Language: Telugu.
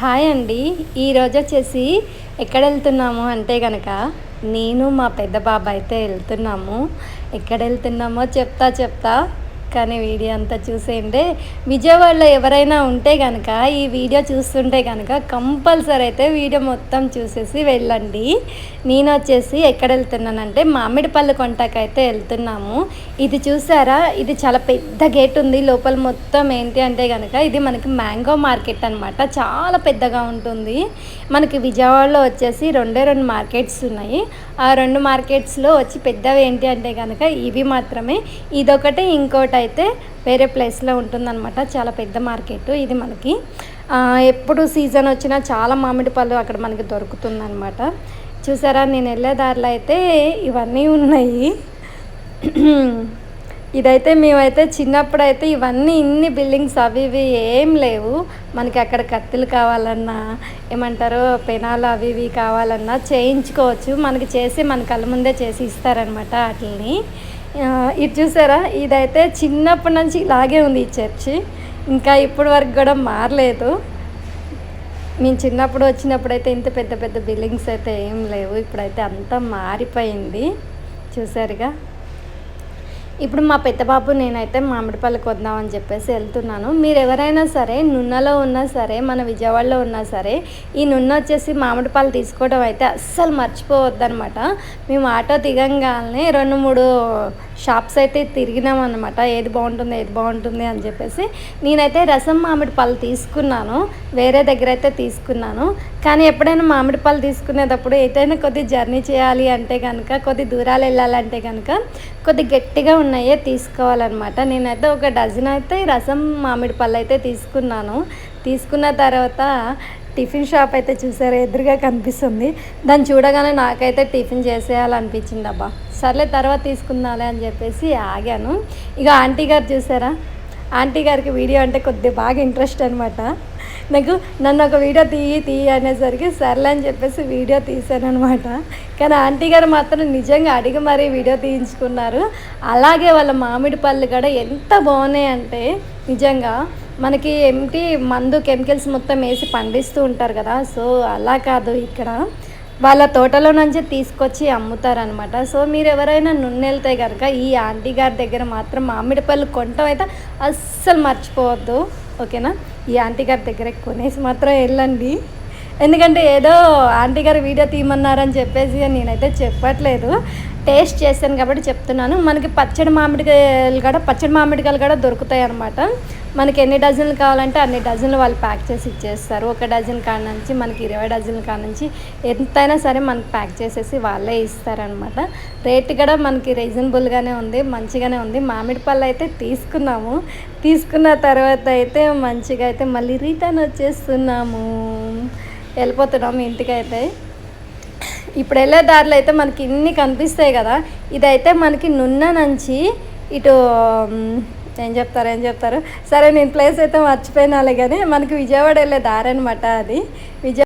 హాయ్ అండి. ఈరోజు వచ్చేసి ఎక్కడ వెళ్తున్నాము అంటే కనుక నేను మా పెద్ద బాబా అయితే వెళ్తున్నాము. ఎక్కడ వెళ్తున్నామో చెప్తా చెప్తా కానీ వీడియో అంతా చూసేయండి. విజయవాడలో ఎవరైనా ఉంటే కనుక ఈ వీడియో చూస్తుంటే కనుక కంపల్సరీ అయితే వీడియో మొత్తం చూసేసి వెళ్ళండి. నేను వచ్చేసి ఎక్కడ వెళ్తున్నానంటే మామిడిపల్లి కొంటకైతే వెళ్తున్నాము. ఇది చూసారా? ఇది చాలా పెద్ద గేట్ ఉంది. లోపల మొత్తం ఏంటి అంటే కనుక ఇది మనకి మ్యాంగో మార్కెట్ అనమాట చాలా పెద్దగా ఉంటుంది. మనకి విజయవాడలో వచ్చేసి రెండే రెండు మార్కెట్స్ ఉన్నాయి. ఆ రెండు మార్కెట్స్లో వచ్చి పెద్దవి ఏంటి అంటే కనుక ఇవి మాత్రమే. ఇదొకటి ఇంకోటి అయితే వేరే ప్లేస్లో ఉంటుందన్నమాట. చాలా పెద్ద మార్కెట్ ఇది మనకి. ఎప్పుడు సీజన్ వచ్చినా చాలా మామిడి పళ్ళు అక్కడ మనకి దొరుకుతుందన్నమాట. చూసారా నేను వెళ్ళే దారిలో అయితే ఇవన్నీ ఉన్నాయి. ఇదైతే మేమైతే చిన్నప్పుడు అయితే ఇవన్నీ ఇన్ని బిల్డింగ్స్ అవి ఇవి ఏం లేవు. మనకి అక్కడ కత్తులు కావాలన్నా ఏమంటారు పెనాలు అవి ఇవి కావాలన్నా చేయించుకోవచ్చు. మనకి చేసి మన కళ్ళ ముందే చేసి ఇస్తారనమాట వాటిని ఇది చూసారా? ఇదైతే చిన్నప్పటి నుంచి ఇలాగే ఉంది ఈ చర్చి. ఇంకా ఇప్పటి వరకు కూడా మారలేదు. మేము చిన్నప్పుడు వచ్చినప్పుడు అయితే ఇంత పెద్ద పెద్ద బిల్డింగ్స్ అయితే ఏం లేవు. ఇప్పుడైతే అంతా మారిపోయింది. చూసారుగా? ఇప్పుడు మా పెద్ద బాబు నేనైతే మామిడిపల్లికి వద్దామని చెప్పేసి వెళ్తున్నాను. మీరు ఎవరైనా సరే నున్నలో ఉన్నా సరే మన విజయవాడలో ఉన్నా సరే ఈ నున్న వచ్చేసి మామిడిపాలు తీసుకోవడం అయితే అస్సలు మర్చిపోవద్దనమాట మేము ఆటో దిగంగానే రెండు మూడు షాప్స్ అయితే తిరిగినాం అనమాట ఏది బాగుంటుంది ఏది బాగుంటుంది అని చెప్పేసి నేనైతే రసం మామిడి పళ్ళు తీసుకున్నాను. వేరే దగ్గర అయితే తీసుకున్నాను. కానీ ఎప్పుడైనా మామిడి పళ్ళు తీసుకునేటప్పుడు ఏదైనా కొద్ది జర్నీ చేయాలి అంటే కనుక కొద్ది దూరాలు వెళ్ళాలంటే కనుక కొద్ది గట్టిగా ఉన్నాయే తీసుకోవాలన్నమాట. నేనైతే ఒక డజన్ అయితే రసం మామిడి పళ్ళు అయితే తీసుకున్నాను. తీసుకున్న తర్వాత టిఫిన్ షాప్ అయితే చూసారు ఎదురుగా కనిపిస్తుంది. దాన్ని చూడగానే నాకైతే టిఫిన్ చేసేయాలనిపించింది అబ్బా. సర్లే తర్వాత తీసుకుందాలే అని చెప్పేసి ఆగాను. ఇక ఆంటీ గారు చూసారా ఆంటీ గారికి వీడియో అంటే కొద్దిగా బాగా ఇంట్రెస్ట్ అనమాట నాకు నన్ను ఒక వీడియో తీయి తీయి అనేసరికి సర్లే అని చెప్పేసి వీడియో తీసాను అనమాట కానీ ఆంటీ గారు మాత్రం నిజంగా అడిగి మరీ వీడియో తీయించుకున్నారు. అలాగే వాళ్ళ మామిడి పళ్ళు కూడా ఎంత బాగున్నాయి అంటే నిజంగా మనకి ఏమిటి మందు కెమికల్స్ మొత్తం వేసి పండిస్తూ ఉంటారు కదా సో అలా కాదు ఇక్కడ. వాళ్ళ తోటలో నుంచి తీసుకొచ్చి అమ్ముతారనమాట సో మీరు ఎవరైనా వెళ్తే కనుక ఈ ఆంటీ గారి దగ్గర మాత్రం మామిడి పళ్ళు కొనటం అయితే అస్సలు మర్చిపోవద్దు. ఓకేనా? ఈ ఆంటీ గారి దగ్గర కొనేసి మాత్రం వెళ్ళండి. ఎందుకంటే ఏదో ఆంటీ గారు వీడియో తీయమన్నారని చెప్పేసి నేనైతే చెప్పట్లేదు. టేస్ట్ చేశాను కాబట్టి చెప్తున్నాను. మనకి పచ్చడి మామిడికాయలు కూడా పచ్చడి మామిడికాయలు కూడా దొరుకుతాయి అనమాట మనకి ఎన్ని డజన్లు కావాలంటే అన్ని డజన్లు వాళ్ళు ప్యాక్ చేసి ఇచ్చేస్తారు. ఒక డజన్ కాడ నుంచి మనకి ఇరవై డజన్ల కాడ నుంచి ఎంతైనా సరే మనకి ప్యాక్ చేసేసి వాళ్ళే ఇస్తారనమాట రేట్ కూడా మనకి రీజనబుల్గానే ఉంది మంచిగానే ఉంది. మామిడి పళ్ళు అయితే తీసుకున్నాము. తీసుకున్న తర్వాత అయితే మంచిగా అయితే మళ్ళీ రిటర్న్ వచ్చేస్తున్నాము. వెళ్ళిపోతున్నాం ఇంటికైతే. ఇప్పుడు వెళ్ళే దారిలో అయితే మనకి ఇన్ని కనిపిస్తాయి కదా. ఇదైతే మనకి నున్న నుంచి ఇటు ఏం చెప్తారు ఏం చెప్తారు? సరే నేను ప్లేస్ అయితే మర్చిపోయినాలే కానీ మనకి విజయవాడ వెళ్ళే దారి అనమాట అది. విజయ